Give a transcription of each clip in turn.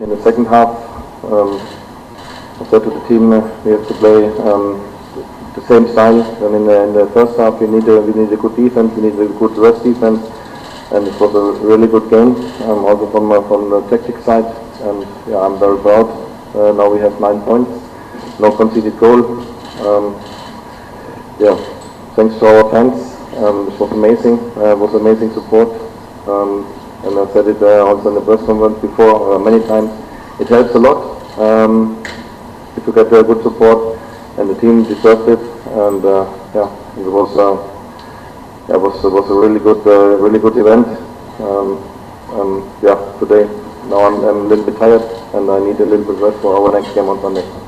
In the second half, um, I said to the team uh, we have to play um, the same style. And in the, in the first half, we need a, we need a good defense, we need a good rest defense, and it was a really good game. Um, also from uh, from the tactic side, and yeah, I'm very proud. Uh, now we have nine points, no conceded goal. Um, yeah, thanks to our fans. Um, it was amazing. Uh, it was amazing support. And I said it uh, also in the press conference before uh, many times. It helps a lot um, if you get uh, good support, and the team deserved it. And uh, yeah, it was uh, yeah, it was it was a really good uh, really good event. Um, um, yeah, today now I'm, I'm a little bit tired, and I need a little bit rest for our next game on Sunday.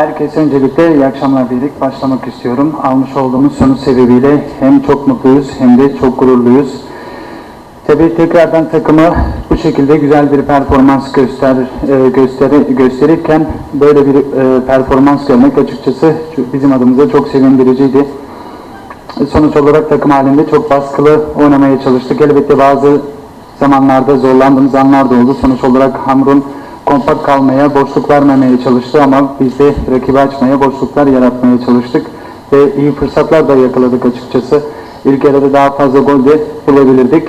Herkese öncelikle iyi akşamlar diyerek başlamak istiyorum. Almış olduğumuz sonuç sebebiyle hem çok mutluyuz hem de çok gururluyuz. Tabii tekrardan takımı bu şekilde güzel bir performans göster, e, gösteri, gösterirken böyle bir e, performans görmek açıkçası bizim adımıza çok sevindiriciydi. Sonuç olarak takım halinde çok baskılı oynamaya çalıştık. Elbette bazı zamanlarda zorlandığımız anlar da oldu. Sonuç olarak Hamrun kompakt kalmaya, boşluk vermemeye çalıştı ama biz de rakibi açmaya, boşluklar yaratmaya çalıştık. Ve iyi fırsatlar da yakaladık açıkçası. İlk yarıda daha fazla gol de bulabilirdik.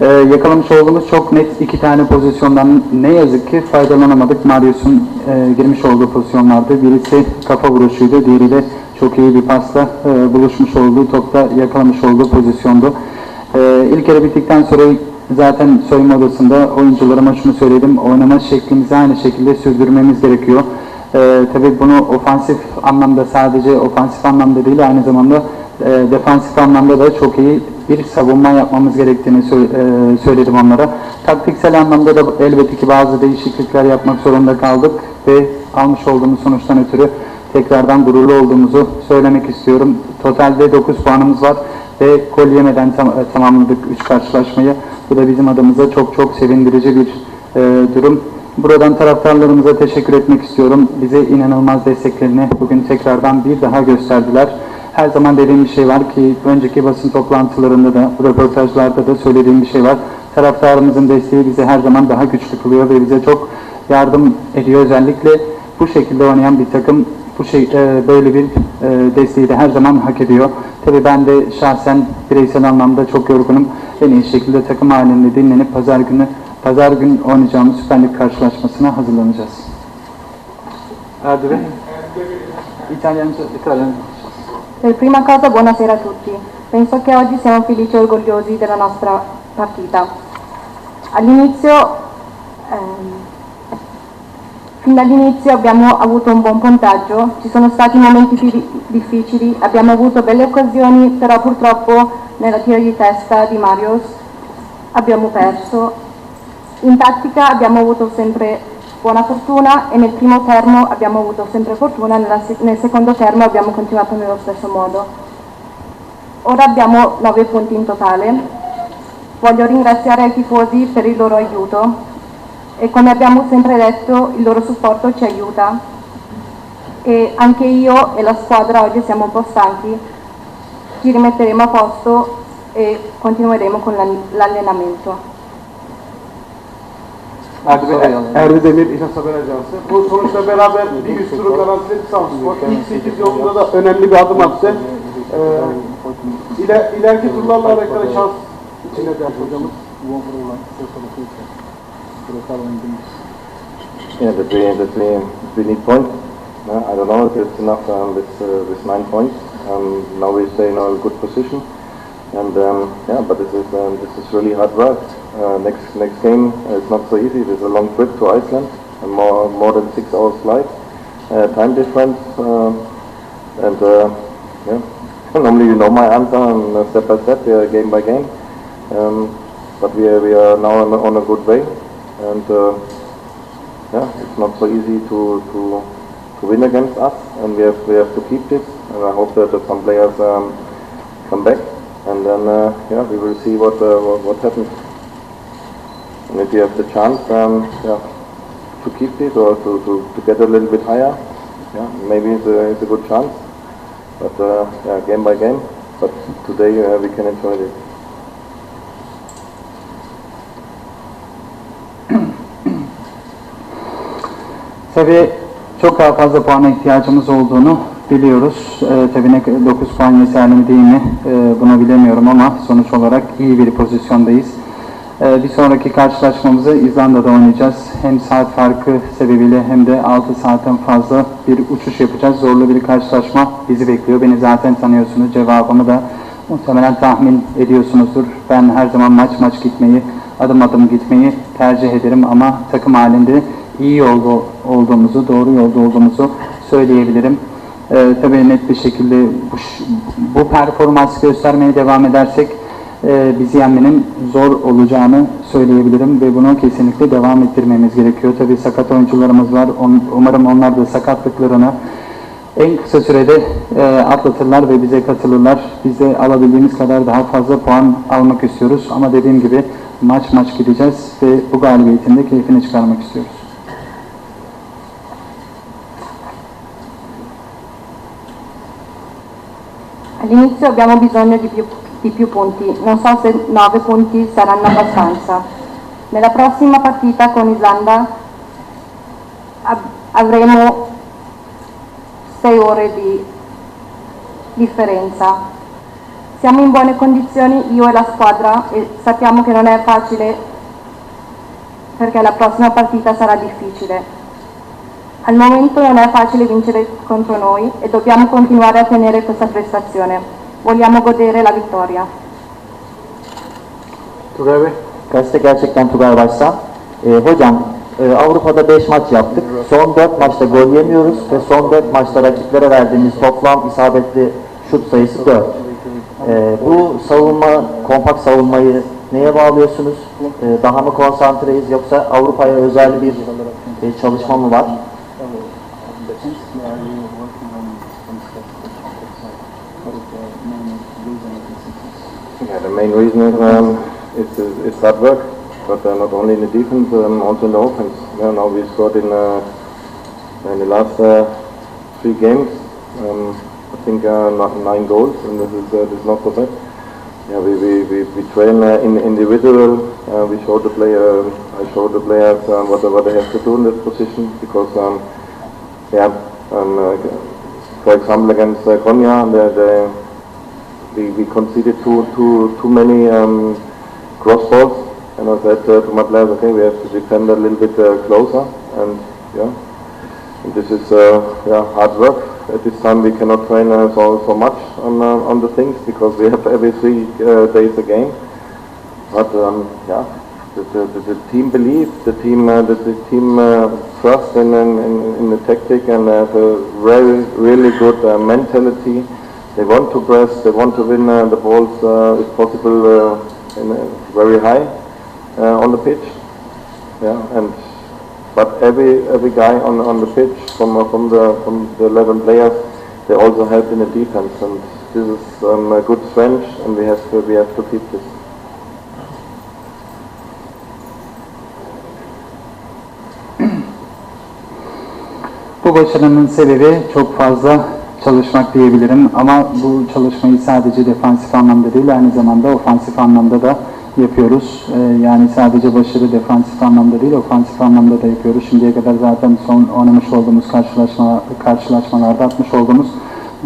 Ee, yakalamış olduğumuz çok net iki tane pozisyondan ne yazık ki faydalanamadık. Marius'un e, girmiş olduğu pozisyonlardı. Birisi kafa vuruşuydu, diğeri de çok iyi bir pasla e, buluşmuş olduğu, topta yakalamış olduğu pozisyondu. E, ilk yarı bittikten sonra zaten soyunma odasında oyuncularıma şunu söyledim. Oynama şeklimizi aynı şekilde sürdürmemiz gerekiyor. E, tabii bunu ofansif anlamda sadece ofansif anlamda değil aynı zamanda e, defansif anlamda da çok iyi bir savunma yapmamız gerektiğini sö- e, söyledim onlara. Taktiksel anlamda da elbette ki bazı değişiklikler yapmak zorunda kaldık ve almış olduğumuz sonuçtan ötürü tekrardan gururlu olduğumuzu söylemek istiyorum. Totalde 9 puanımız var ve gol yemeden tam- e, tamamladık 3 karşılaşmayı. Bu da bizim adımıza çok çok sevindirici bir e, durum. Buradan taraftarlarımıza teşekkür etmek istiyorum. Bize inanılmaz desteklerini bugün tekrardan bir daha gösterdiler. Her zaman dediğim bir şey var ki önceki basın toplantılarında da, röportajlarda da söylediğim bir şey var. Taraftarımızın desteği bizi her zaman daha güçlü kılıyor ve bize çok yardım ediyor. Özellikle bu şekilde oynayan bir takım bu şey e, böyle bir e, desteği de her zaman hak ediyor. Tabii ben de şahsen bireysel anlamda çok yorgunum. En iyi şekilde takım halinde dinlenip pazar günü pazar gün oynayacağımız Süper Lig karşılaşmasına hazırlanacağız. Erdi Bey. İtalyanca, İtalyanca. Per prima cosa buonasera a tutti. Penso che oggi siamo felici e orgogliosi della nostra partita. All'inizio, ehm, fin dall'inizio abbiamo avuto un buon puntaggio, ci sono stati momenti più di- difficili, abbiamo avuto belle occasioni, però purtroppo nella tira di testa di Marius abbiamo perso. In tattica abbiamo avuto sempre buona fortuna e nel primo termo abbiamo avuto sempre fortuna, nel secondo termo abbiamo continuato nello stesso modo. Ora abbiamo 9 punti in totale. Voglio ringraziare i tifosi per il loro aiuto e come abbiamo sempre detto il loro supporto ci aiuta e anche io e la squadra oggi siamo un po' stanchi, ci rimetteremo a posto e continueremo con l'all- l'allenamento. Erdi Bey, Erdi Demir İHA Haber Ajansı. Bu sonuçla beraber bir üst turu garantiledi Samspor. İlk 8 yolunda da önemli bir adım attı. Ee, iler, ileriki turlarla alakalı şans içine de hocamız. Yeah, that we that we we need points. Uh, I don't know if it's enough um, with uh, with nine points. Um, now we stay in a good position, and um, yeah, but this is um, this is really hard work. Uh, next next game uh, is not so easy. There's a long trip to Iceland, more more than six hours flight, uh, time difference, uh, and uh, yeah. Normally you know my answer and step by step, game by game. Um, but we are, we are now on a good way, and. Uh, yeah, it's not so easy to, to, to win against us, and we have we have to keep this. And I hope that some players um, come back, and then uh, yeah, we will see what, uh, what what happens. And if you have the chance, um, yeah, to keep this or to, to, to get a little bit higher, yeah, maybe it's a, it's a good chance. But yeah, game by game. But today we can enjoy this. Tabii çok daha fazla puana ihtiyacımız olduğunu biliyoruz. Ee, tabii ne 9 puan yeterli mi değil mi Ee, bunu bilemiyorum ama sonuç olarak iyi bir pozisyondayız. Ee, bir sonraki karşılaşmamızı İzlanda'da oynayacağız. Hem saat farkı sebebiyle hem de 6 saatten fazla bir uçuş yapacağız. Zorlu bir karşılaşma bizi bekliyor. Beni zaten tanıyorsunuz. Cevabımı da muhtemelen tahmin ediyorsunuzdur. Ben her zaman maç maç gitmeyi, adım adım gitmeyi tercih ederim ama takım halinde iyi yolda olduğumuzu, doğru yolda olduğumuzu söyleyebilirim. Ee, tabii net bir şekilde bu, bu performans göstermeye devam edersek e, bizi yenmenin zor olacağını söyleyebilirim ve bunu kesinlikle devam ettirmemiz gerekiyor. Tabii sakat oyuncularımız var. On- umarım onlar da sakatlıklarını en kısa sürede e, atlatırlar ve bize katılırlar. Biz de alabildiğimiz kadar daha fazla puan almak istiyoruz. Ama dediğim gibi maç maç gideceğiz ve bu galibiyetin de keyfini çıkarmak istiyoruz. All'inizio abbiamo bisogno di più, di più punti, non so se 9 punti saranno abbastanza. Nella prossima partita con Islanda avremo 6 ore di differenza. Siamo in buone condizioni io e la squadra e sappiamo che non è facile perché la prossima partita sarà difficile. Al momento non è facile vincere contro noi e dobbiamo continuare a tenere questa prestazione. Vogliamo godere la vittoria. Tugay Bey. Gazete gerçekten Tugay Başsa. Ee, hocam e, Avrupa'da 5 maç yaptık. Son 4 maçta gol yemiyoruz ve son 4 maçta rakiplere verdiğimiz toplam isabetli şut sayısı 4. Ee, bu savunma, kompakt savunmayı neye bağlıyorsunuz? Ee, daha mı konsantreyiz yoksa Avrupa'ya özel bir e, çalışma mı var? Reason is, um, it's, it's hard work, but uh, not only in the defense, um, also in the offense. Yeah, now we scored in, uh, in the last uh, three games, um, I think uh, nine goals, and this is, uh, this is not so bad. Yeah, we, we, we, we train uh, in individual, we show the player, I show the players what, what they have to do in this position, because um, yeah, um, for example against uh, Konya, we, we conceded too too too many um, cross balls, and I said uh, to my players, okay, we have to defend a little bit uh, closer, and yeah, and this is uh, yeah hard work. At this time, we cannot train uh, so so much on uh, on the things because we have every three uh, days a game. But um, yeah, the, the, the, team belief, the team the, the team trust in, in in the tactic, and have a very really good mentality. They want to press, they want to win uh, the balls, uh, if possible, uh, in, very high on the pitch. Yeah, and but every every guy on on the pitch, from from the from the 11 players, they also help in the defense, and this is um, a good strength, and we have to we have to keep this. Bu başarının sebebi çok fazla çalışmak diyebilirim ama bu çalışmayı sadece defansif anlamda değil aynı zamanda ofansif anlamda da yapıyoruz. Ee, yani sadece başarı defansif anlamda değil ofansif anlamda da yapıyoruz. Şimdiye kadar zaten son oynamış olduğumuz karşılaşma karşılaşmalarda atmış olduğumuz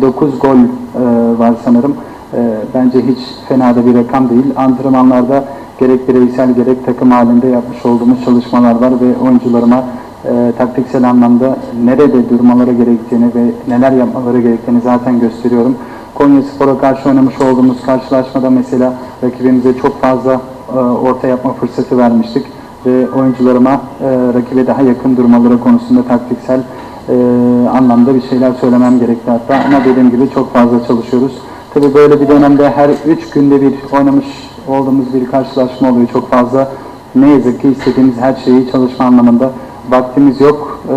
9 gol e, var sanırım. E, bence hiç fena da bir rakam değil. Antrenmanlarda gerek bireysel gerek takım halinde yapmış olduğumuz çalışmalar var ve oyuncularıma e, taktiksel anlamda nerede durmaları gerektiğini ve neler yapmaları gerektiğini zaten gösteriyorum. Konya Spor'a karşı oynamış olduğumuz karşılaşmada mesela rakibimize çok fazla e, orta yapma fırsatı vermiştik ve oyuncularıma e, rakibe daha yakın durmaları konusunda taktiksel e, anlamda bir şeyler söylemem gerekti hatta ama dediğim gibi çok fazla çalışıyoruz. Tabii böyle bir dönemde her üç günde bir oynamış olduğumuz bir karşılaşma oluyor çok fazla. Ne yazık ki istediğimiz her şeyi çalışma anlamında vaktimiz yok. Ee,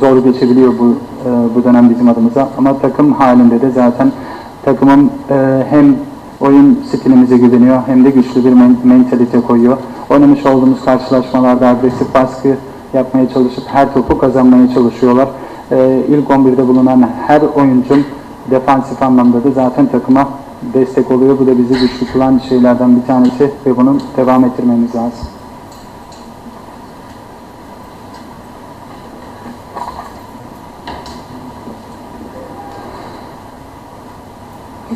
zor geçebiliyor bu e, bu dönem bizim adımıza. Ama takım halinde de zaten takımım e, hem oyun stilimize güveniyor hem de güçlü bir men- mentalite koyuyor. Oynamış olduğumuz karşılaşmalarda agresif baskı yapmaya çalışıp her topu kazanmaya çalışıyorlar. Ee, ilk 11'de bulunan her oyuncum defansif anlamda da zaten takıma destek oluyor. Bu da bizi güçlü kılan şeylerden bir tanesi ve bunu devam ettirmemiz lazım.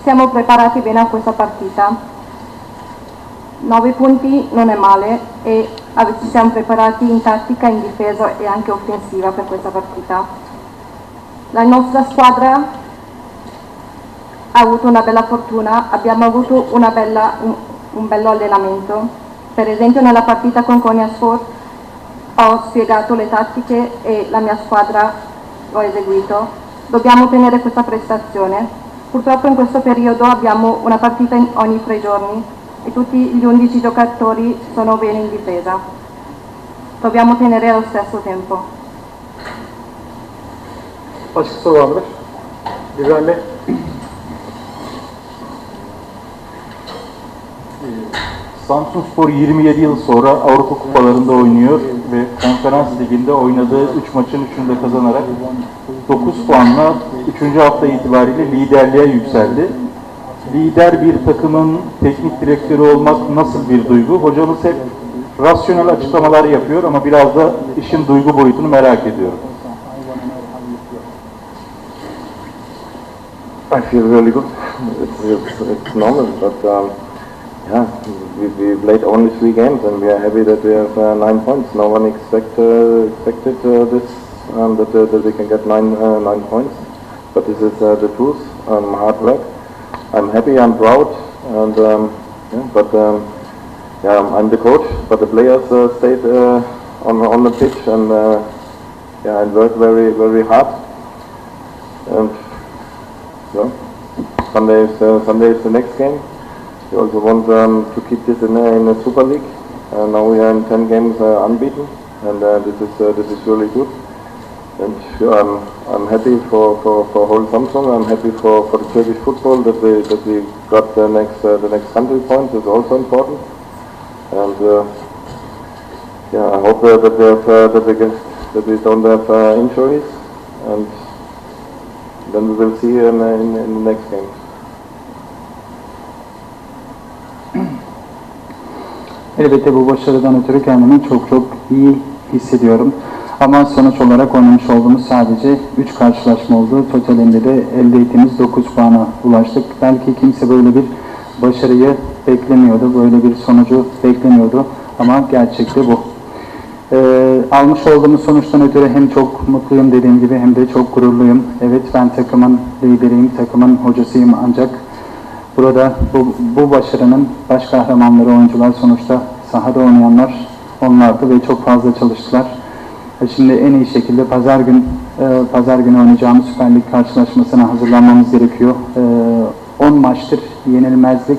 Siamo preparati bene a questa partita. 9 punti non è male e ci siamo preparati in tattica, in difesa e anche offensiva per questa partita. La nostra squadra ha avuto una bella fortuna, abbiamo avuto bella- un, un bello allenamento. Per esempio nella partita con Konya Sport ho spiegato le tattiche e la mia squadra l'ho eseguito. Dobbiamo tenere questa prestazione. Purtroppo in questo periodo abbiamo una partita in- ogni tre giorni e tutti gli 11 giocatori sono bene in difesa. Dobbiamo tenere allo stesso tempo. Başka soru var mıdır? İbrahim Bey. Samsun Spor 27 yıl sonra Avrupa Kupalarında oynuyor ve Konferans Ligi'nde oynadığı 3 maçın 3'ünü de kazanarak 9 puanla 3. hafta itibariyle liderliğe yükseldi. Lider bir takımın teknik direktörü olmak nasıl bir duygu? Hocamız hep rasyonel açıklamalar yapıyor ama biraz da işin duygu boyutunu merak ediyorum. I feel really good. İt's normal, but um, yeah, we, we played only three games and we are happy that we have uh, nine points. No one expect, uh, expected uh, this, um, that, uh, that we can get nine, uh, nine points. But this is uh, the truth, um, hard work. I'm happy, I'm proud, and um, yeah, but um, yeah, I'm the coach, but the players stayed on, on the pitch and yeah, and worked very, very hard. And so Sunday is Sunday is the next game. We also want um, to keep this in, a- in the Super League. Uh, now we are in 10 games uh, unbeaten, and uh, this is uh, this is really good. And yeah, I'm I'm happy for, for, for whole Samsung. I'm happy for, for the Turkish football that we that we got the next uh, the next country points is also important. And uh, yeah, I hope uh, that we have uh, that we get that we don't have uh, injuries and then we will see in, in, in the next game. Elbette bu başarıdan ötürü kendimi çok çok iyi hissediyorum. Ama sonuç olarak oynamış olduğumuz sadece 3 karşılaşma oldu. Totalinde de elde ettiğimiz 9 puana ulaştık. Belki kimse böyle bir başarıyı beklemiyordu, böyle bir sonucu beklemiyordu. Ama gerçekte bu. Ee, almış olduğumuz sonuçtan ötürü hem çok mutluyum dediğim gibi hem de çok gururluyum. Evet ben takımın lideriyim, takımın hocasıyım ancak burada bu, bu başarının baş kahramanları oyuncular sonuçta sahada oynayanlar onlardı ve çok fazla çalıştılar. E Şimdi en iyi şekilde pazar gün e, pazar günü oynayacağımız Süper Lig karşılaşmasına hazırlanmamız gerekiyor. E, 10 maçtır yenilmezlik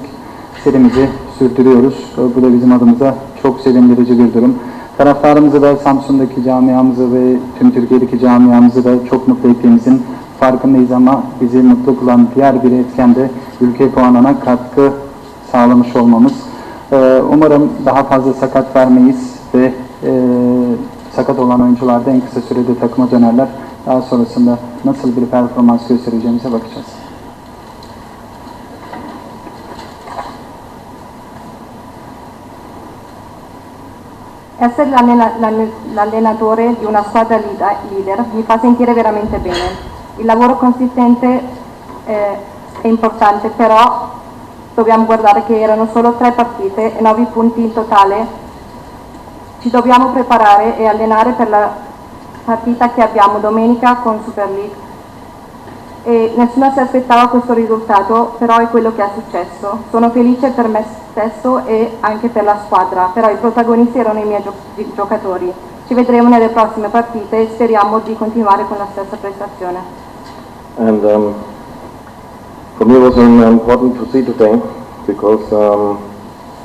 serimizi sürdürüyoruz. E, Bu da bizim adımıza çok sevindirici bir durum. Taraftarımızı da Samsun'daki camiamızı ve tüm Türkiye'deki camiamızı da çok mutlu ettiğimizin farkındayız ama bizi mutlu kılan diğer bir etken de ülke puanına katkı sağlamış olmamız. Ee, umarım daha fazla sakat vermeyiz ve e, sakat olan oyuncular da en kısa sürede takıma dönerler. Daha sonrasında nasıl bir performans göstereceğimize bakacağız. Essere l'allena- l'all- l'allenatore di una squadra lead- leader mi fa sentire veramente bene. Il lavoro consistente eh, è importante, però dobbiamo guardare che erano solo tre partite e nove punti in totale. Ci dobbiamo preparare e allenare per la partita che abbiamo domenica con Super League. E nessuno si aspettava questo risultato, però è quello che è successo. Sono felice per me stesso e anche per la squadra, però i protagonisti erano i miei gio- gi- giocatori. Ci vedremo nelle prossime partite e speriamo di continuare con la stessa prestazione. And um, for me it was um, important to see today because um,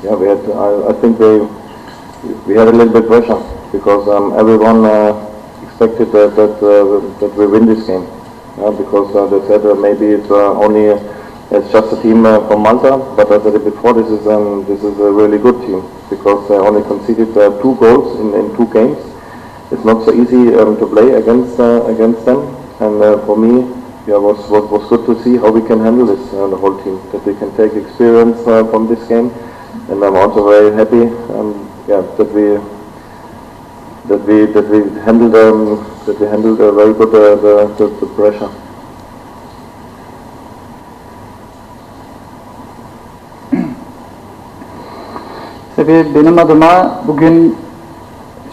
yeah we had I, I think we we had a little bit pressure because um, everyone uh, expected that that, uh, that we win this game yeah, because uh, they said uh, maybe it's uh, only uh, it's just a team from Malta but as I said before this is um, this is a really good team because they only conceded two goals in, in two games it's not so easy um, to play against against them. And for me, yeah, was, was, was good to see how we can handle this, uh, the whole team, that we can take experience uh, from this game. And I'm also very happy um, yeah, that we that we that we handled um, that we handled uh, very good uh, the, the, the pressure. Tabii benim adıma bugün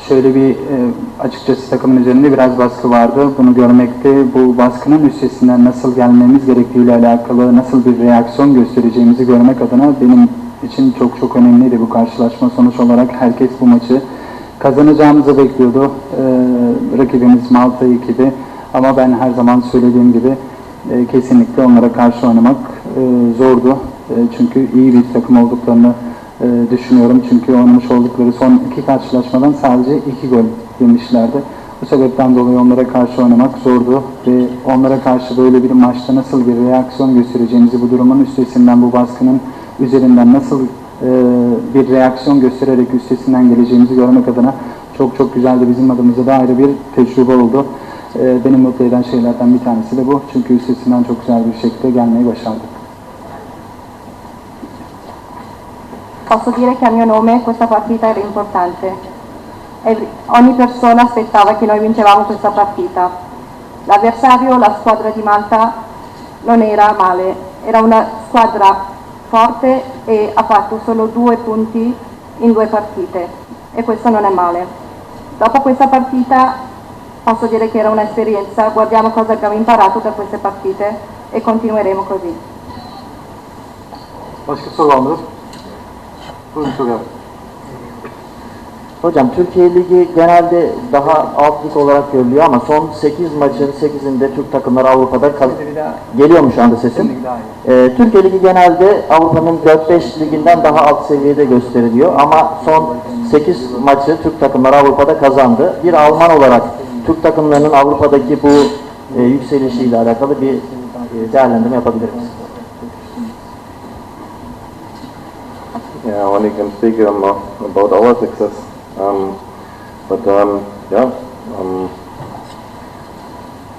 şöyle bir e, açıkçası takımın üzerinde biraz baskı vardı. Bunu görmekte bu baskının üstesinden nasıl gelmemiz gerektiğiyle alakalı nasıl bir reaksiyon göstereceğimizi görmek adına benim için çok çok önemliydi bu karşılaşma. Sonuç olarak herkes bu maçı kazanacağımızı bekliyordu. E, rakibimiz Malta ekibi ama ben her zaman söylediğim gibi e, kesinlikle onlara karşı oynamak e, zordu. E, çünkü iyi bir takım olduklarını e, düşünüyorum. Çünkü oynamış oldukları son iki karşılaşmadan sadece iki gol yemişlerdi. Bu sebepten dolayı onlara karşı oynamak zordu ve onlara karşı böyle bir maçta nasıl bir reaksiyon göstereceğimizi bu durumun üstesinden bu baskının üzerinden nasıl e, bir reaksiyon göstererek üstesinden geleceğimizi görmek adına çok çok güzeldi. Bizim adımıza da ayrı bir tecrübe oldu. E, beni mutlu eden şeylerden bir tanesi de bu. Çünkü üstesinden çok güzel bir şekilde gelmeyi başardık. Posso dire che a mio nome questa partita era importante. Every- ogni persona aspettava che noi vincevamo questa partita. L'avversario, la squadra di Malta, non era male, era una squadra forte e ha fatto solo due punti in due partite e questo non è male. Dopo questa partita posso dire che era un'esperienza, guardiamo cosa abbiamo imparato da queste partite e continueremo così. Başka soru var? Turgay. Hocam Türkiye Ligi genelde daha alt lig olarak görülüyor ama son 8 maçın 8'inde Türk takımları Avrupa'da kal- geliyor mu şu anda sesim? Ee, Türkiye Ligi genelde Avrupa'nın 4-5 liginden daha alt seviyede gösteriliyor ama son 8 maçı Türk takımları Avrupa'da kazandı. Bir Alman olarak Türk takımlarının Avrupa'daki bu e, yükselişiyle alakalı bir e, değerlendirme yapabilir misiniz? Yeah, only can speak um, about our success. Um, but um, yeah, um,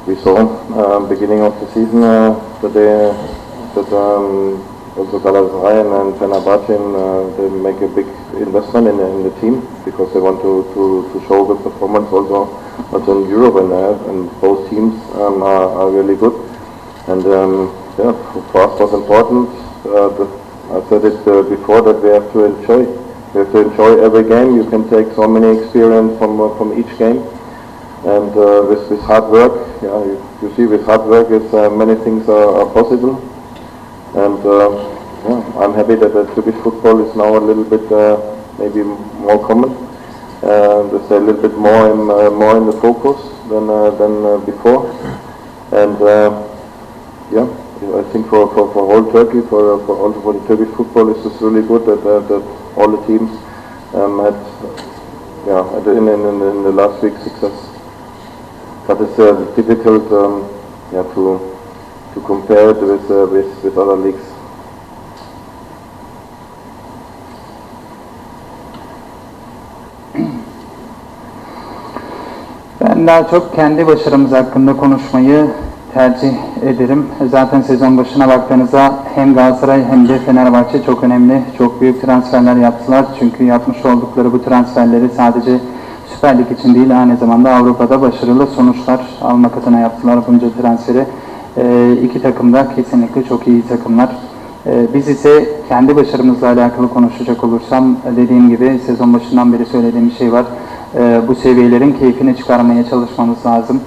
we saw uh, beginning of the season uh, that that um, also Galatasaray and, Fenerbahce uh, they make a big investment in, the- in the team because they want to, to, to show good performance also also in Europe and, uh, and both teams are, are really good. And yeah, for, for us was important. Uh, the, I said it uh, before that we have to enjoy. We have to enjoy every game. You can take so many experience from uh, from each game, and uh, with with hard work, yeah, you, you see with hard work, is uh, many things are, are possible. And uh, yeah, I'm happy that the Turkish football is now a little bit uh, maybe more common. Uh, there's a little bit more in uh, more in the focus than uh, than uh, before, and. Uh, yeah, I think for, for, for whole Turkey, for, for also for the Turkish football, it's just really good that, uh, that all the teams um, had, yeah, had in, in, in the last week success. But it's uh, difficult, um, yeah, to to compare it with uh, with, with other leagues. Ben daha çok kendi başarımız hakkında konuşmayı tercih ederim. Zaten sezon başına baktığınızda hem Galatasaray hem de Fenerbahçe çok önemli, çok büyük transferler yaptılar. Çünkü yapmış oldukları bu transferleri sadece Süper Lig için değil aynı zamanda Avrupa'da başarılı sonuçlar almak adına yaptılar bunca transferi. Ee, iki takım da kesinlikle çok iyi takımlar. Ee, Biz ise kendi başarımızla alakalı konuşacak olursam dediğim gibi sezon başından beri söylediğim şey var. Ee, Bu seviyelerin keyfini çıkarmaya çalışmamız lazım.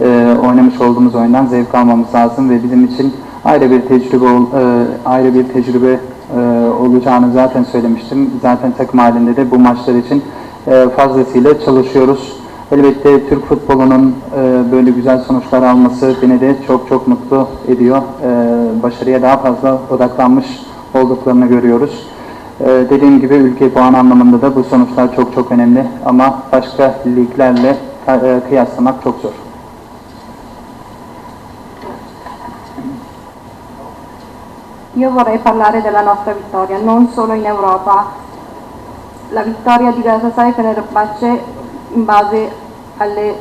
Ee, Oynamış olduğumuz oyundan zevk almamız lazım ve bizim için ayrı bir tecrübe ol- e, ayrı bir tecrübe e, olacağını zaten söylemiştim. Zaten takım halinde de bu maçlar için e, fazlasıyla çalışıyoruz. Elbette Türk futbolunun e, böyle güzel sonuçlar alması beni de çok çok mutlu ediyor. E, başarıya daha fazla odaklanmış olduklarını görüyoruz. E, dediğim gibi ülke puan anlamında da bu sonuçlar çok çok önemli ama başka liglerle e, kıyaslamak çok zor. Io vorrei parlare della nostra vittoria, non solo in Europa. La vittoria di Galatasaray Fenerbahce in base alle...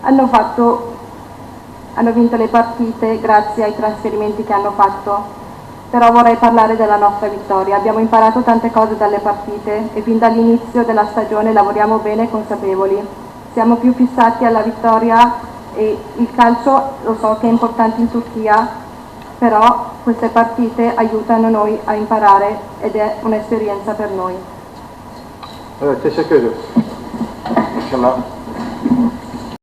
hanno fatto... hanno vinto le partite grazie ai trasferimenti che hanno fatto. Però vorrei parlare della nostra vittoria. Abbiamo imparato tante cose dalle partite e fin dall'inizio della stagione lavoriamo bene e consapevoli. Siamo più fissati alla vittoria e il calcio lo so che è importante in Turchia, però queste partite aiutano noi a imparare ed è un'esperienza per noi. Evet teşekkür ediyoruz. Kemal.